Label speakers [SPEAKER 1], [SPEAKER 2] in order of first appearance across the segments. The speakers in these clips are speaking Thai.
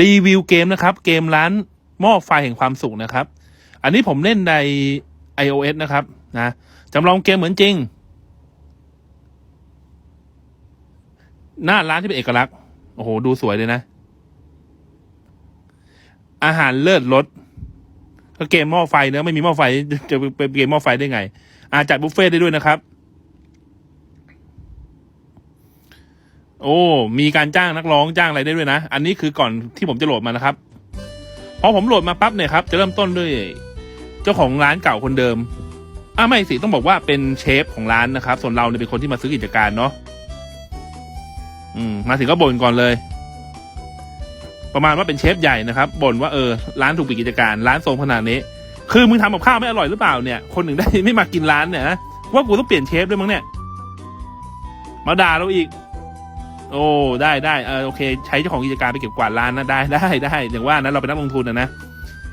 [SPEAKER 1] รีวิวเกมนะครับ เกมร้านหม้อไฟแห่งความสุขนะครับ อันนี้ผมเล่นใน iOS นะครับนะจำลองเกมเหมือนจริง หน้าร้านที่เป็นเอกลักษณ์โอ้โห ดูสวยเลยนะ อาหารเลิศรสก็เกมหม้อไฟเนะไม่มีหม้อไฟจะเป็นเกมหม้อไฟได้ไง อาจัดบุฟเฟ่ต์ได้ด้วยนะครับ โอ้ มีการจ้างนักร้องจ้างอะไรได้ด้วยนะ อันนี้คือก่อนที่ผมจะโหลดมานะครับ พอผมโหลดมาปั๊บเนี่ยครับ จะเริ่มต้นด้วย เจ้าของร้านเก่าคนเดิมอ่าไม่สิต้องบอกว่าเป็นเชฟของร้านนะครับ ส่วนเราเนี่ยเป็นคนที่มาซื้อกิจการเนาะอืม มาถึงก็บ่นก่อนเลย ประมาณว่าเป็นเชฟใหญ่นะครับบ่นว่าเออร้านถูกปิดกิจการ ร้านทรงขนาดนี้ คือมึงทำกับข้าวไม่อร่อยหรือเปล่าเนี่ย คนหนึ่งได้ไม่มากินร้านเนี่ยว่ากูต้องเปลี่ยนเชฟด้วยมั้งเนี่ย มาด่าเราอีก โอ้ได้ได้เออโอเค ใช้เจ้าของกิจการไปเก็บกวาดร้านนะได้ได้ได้อย่างว่านะเราเป็นนักลงทุนนะนะ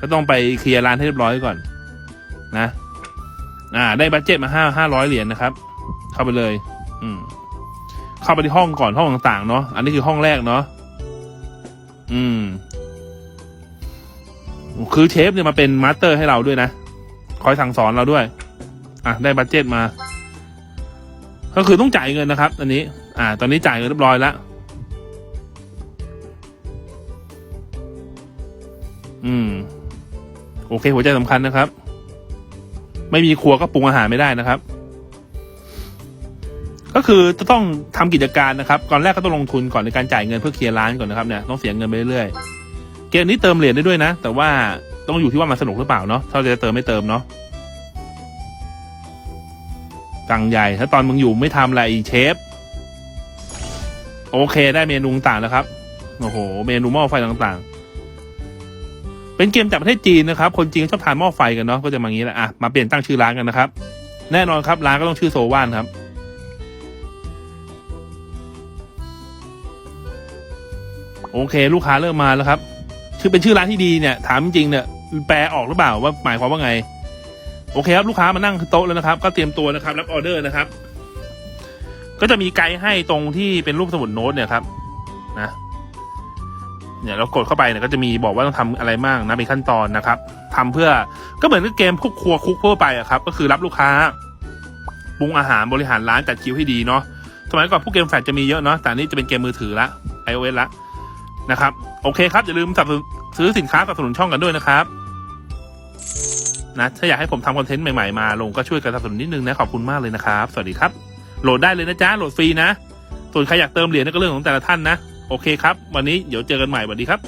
[SPEAKER 1] ก็ต้องไปเคลียร์ร้านให้เรียบร้อยก่อน นะ อ่า ได้บัตเจ็ตมาห้าห้าร้อยเหรียญนะครับ เข้าไปเลย อืม เข้าไปที่ห้องก่อนห้องต่างๆเนาะอันนี้คือห้องแรกเนาะอืม คือเชฟเนี่ยมาเป็นมาสเตอร์ให้เราด้วยนะคอยสั่งสอนเราด้วย อะ ได้บัตเจ็ตมา ก็คือต้องจ่ายเงินนะครับ อันนี้ อ่า ตอนนี้จ่ายเงินเรียบร้อยแล้ว อืม โอเค หัวใจสำคัญนะครับ ไม่มีครัวก็ปรุงอาหารไม่ได้นะครับ ก็คือจะต้องทำกิจการนะครับ ก่อนแรกก็ต้องลงทุนก่อนในการจ่ายเงินเพื่อเคลียร์ร้านก่อนนะครับเนี่ยต้องเสียเงินไปเรื่อยๆเกมนี้เติมเหรียญได้ด้วยนะ แต่ว่าต้องอยู่ที่ว่ามันสนุกหรือเปล่าเนาะถ้าจะเติมไม่เติมเนาะตังใหญ่ ถ้าตอนมึงอยู่ไม่ทำอะไรเชฟ โอเค ได้เมนูต่างๆแล้วครับ โอ้โห เมนูหม้อไฟต่างๆ เป็นเกมจากประเทศจีนนะครับ คนจีนชอบทานหม้อไฟกันเนาะ ก็จะมาอย่างนี้แหละอะ มาเปลี่ยนตั้งชื่อร้านกันนะครับ แน่นอนครับร้านก็ต้องชื่อโซว่านครับ โอเค ลูกค้าเริ่มมาแล้วครับชื่อเป็นชื่อร้านที่ดีเนี่ย ถามจริงเนี่ย แปลออกหรือเปล่าว่าหมายความว่าไง โอเคครับลูกค้ามานั่งโต๊ะแล้วนะครับ ก็เตรียมตัวนะครับ รับออเดอร์นะครับ ก็จะมีไกด์ให้ตรงที่เป็นรูปสมุดโน้ตเนี่ยครับนะเนี่ยเรากดเข้าไปเนี่ยก็จะมีบอกว่าต้องทำอะไรบ้างนะเป็นขั้นตอนนะครับทำเพื่อก็เหมือนกับเกมพวกครัวคุกทั่วไปอะครับ ก็คือรับลูกค้าปรุงอาหารบริหารร้านจัดคิวให้ดีเนาะสมัยก่อนพวกเกมแฟลชจะมีเยอะเนาะแต่นี้จะเป็นเกมมือถือละ iOS ละนะครับ โอเคครับ อย่าลืมสับซื้อสินค้ากับสนุนช่องกันด้วยนะครับนะถ้าอยากให้ผมทำคอนเทนต์ใหม่ๆมาลงก็ช่วยกันสนับสนุนนิดนึงนะขอบคุณมากเลยนะครับ สวัสดีครับ โหลดได้เลยนะจ๊ะโหลดฟรีนะ ส่วนใครอยากเติมเหรียญนั่นก็เรื่องของแต่ละท่านนะ โอเคครับ วันนี้เดี๋ยวเจอกันใหม่สวัสดีครับ